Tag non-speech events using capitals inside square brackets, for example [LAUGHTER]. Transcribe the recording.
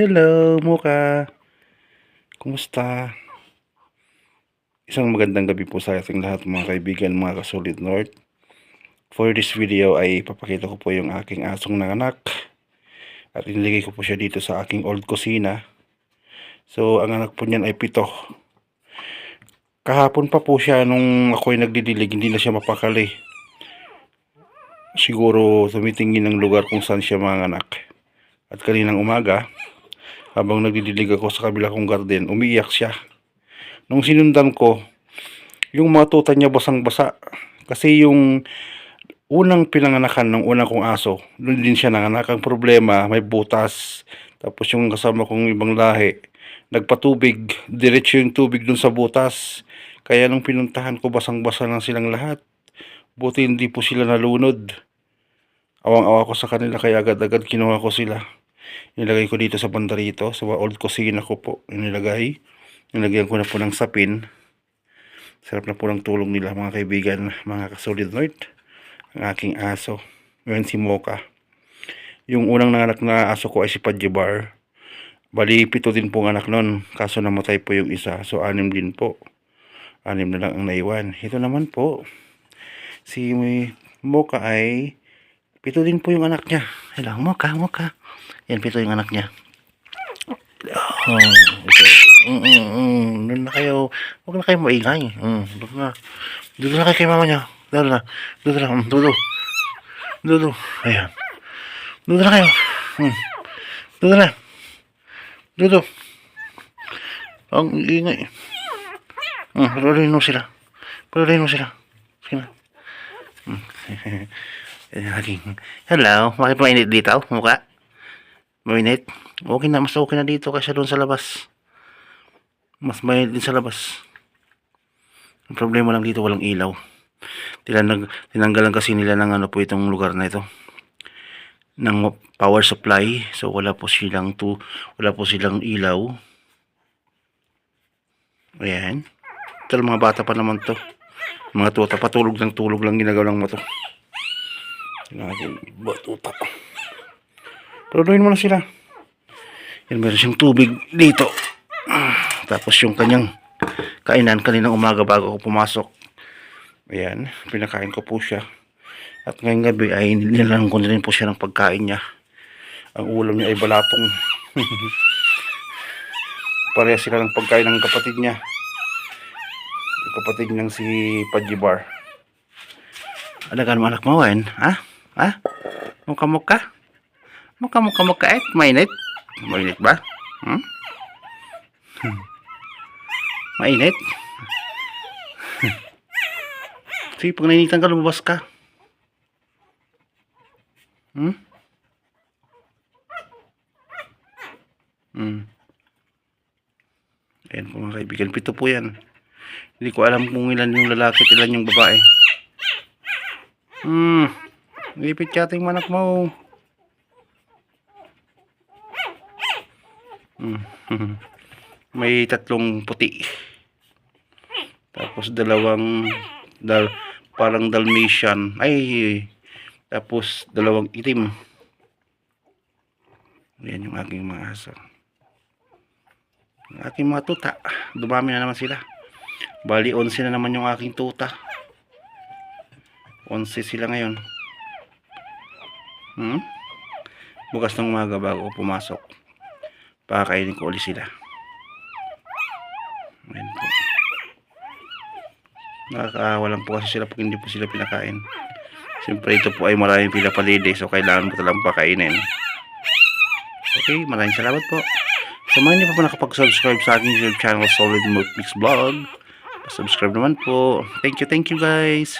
Hello, Muka. Kumusta? Isang magandang gabi po sa ating lahat mga kaibigan, mga kasolid North. For this video ay papakita ko po yung aking asong nanganak. At inilagay ko po siya dito sa aking old kusina. So, ang anak po niyan ay pito. Kahapon pa po siya nung ako'y nagdidilig, hindi na siya mapakali. Siguro tumitingin ng lugar kung saan siya manganak. At kaninang umaga, habang nagdidilig ako sa kabila kong garden, umiiyak siya. Nung sinundan ko, yung mga tuta niya basang-basa. Kasi yung unang pinanganakan ng unang kong aso, doon din siya nanganak. Ang problema, may butas. Tapos yung kasama kong ibang lahi, nagpatubig. Diretso yung tubig doon sa butas. Kaya nung pinuntahan ko, basang-basa lang silang lahat. Buti hindi po sila nalunod. Awang-awa ko sa kanila kaya agad-agad kinuha ko sila. Nilagay ko dito sa banda rito, sa old kusina ko po. Nilagay. Nilagyan ko na po ng sapin. Sarap na po ng tulong nila mga kaibigan, mga kasolid North. Ang aking aso. Ngayon si Mocha. Yung unang nanganak na aso ko ay si Padjibar. Bali, pito din po ang anak nun. Kaso namatay po yung isa. So, anim din po. Anim na lang ang naiwan. Ito naman po. Si Mocha ay pito din po yung anak niya. Hello, Mocha, Mocha. Yan, pito yung anak niya. Oh, ito. Mm, mm, mm. Doon na kayo. Huwag na kayo maingay. Mm, doon na. Doon na kayo kay mama niya. Doon na. Doon na. Mm, Dodo. Dodo. Ayan. Doon na kayo. Mm. Doon na. Dodo. Ang ingay. Mm, paruloyin mo sila. Paruloyin mo sila. Sige na. Mm. [LAUGHS] Hello. Bakit mainit dito? Mukha? Mainit? Okay na. Mas okay na dito kaysa doon sa labas. Mas mainit din sa labas. Ang problema lang dito walang ilaw. Tinanag, tinanggalan kasi nila ng ano po itong lugar na ito. Ng power supply. So wala po silang to, wala po silang ilaw. Ayan. Lang, mga bata pa naman to. Mga tuta, patulog ng tulog lang ginagawa ng mato. Natin, batuta. Tuloyin mo na sila. Yan, meron siyang tubig dito. Tapos yung kanyang kainan kaninang umaga bago ako pumasok. Ayan, pinakain ko po siya. At ngayong gabi ay nilalang ko na rin po siya ng pagkain niya. Ang ulam niya ay balapong. [LAUGHS] Pareha sila ng pagkain ng kapatid niya. Yung kapatid niyang si Pajibar. Alagaan mo anak mo, Wen? Ha? Ha? Mukha-mukha? Mukha-mukha-mukha eh? Mainit? Mainit ba? Hmm. Mainit? Sige, pag nainitan ka, lumabas ka. Hmm? Hmm. Ayan po mga kaibigan. Pito po yan. Hindi ko alam kung ilan yung lalaki at ilan yung babae. Hmm. Ngipit yating manak mo. Hmm. [LAUGHS] May tatlong puti. Tapos dalawang dal parang Dalmatian. Ay, tapos dalawang itim. Yan yung aking mga aso. Ang aking mga tuta. Dumami na naman sila. Bali, 11 na naman yung aking tuta. 11 sila ngayon. Hmm? Bukas ng umaga bago ako pumasok. Pakakainin ko ulit sila. Ayan po. Nakakawalan po kasi sila pag hindi po sila pinakain. Siyempre ito po ay maraming pinapalide so kailangan mo talang pakainin. Okay, maraming salamat po. Sa mga hindi pa po nakapag-subscribe sa aking YouTube channel Solid Milk Mix Vlog, subscribe naman po. Thank you, thank you guys.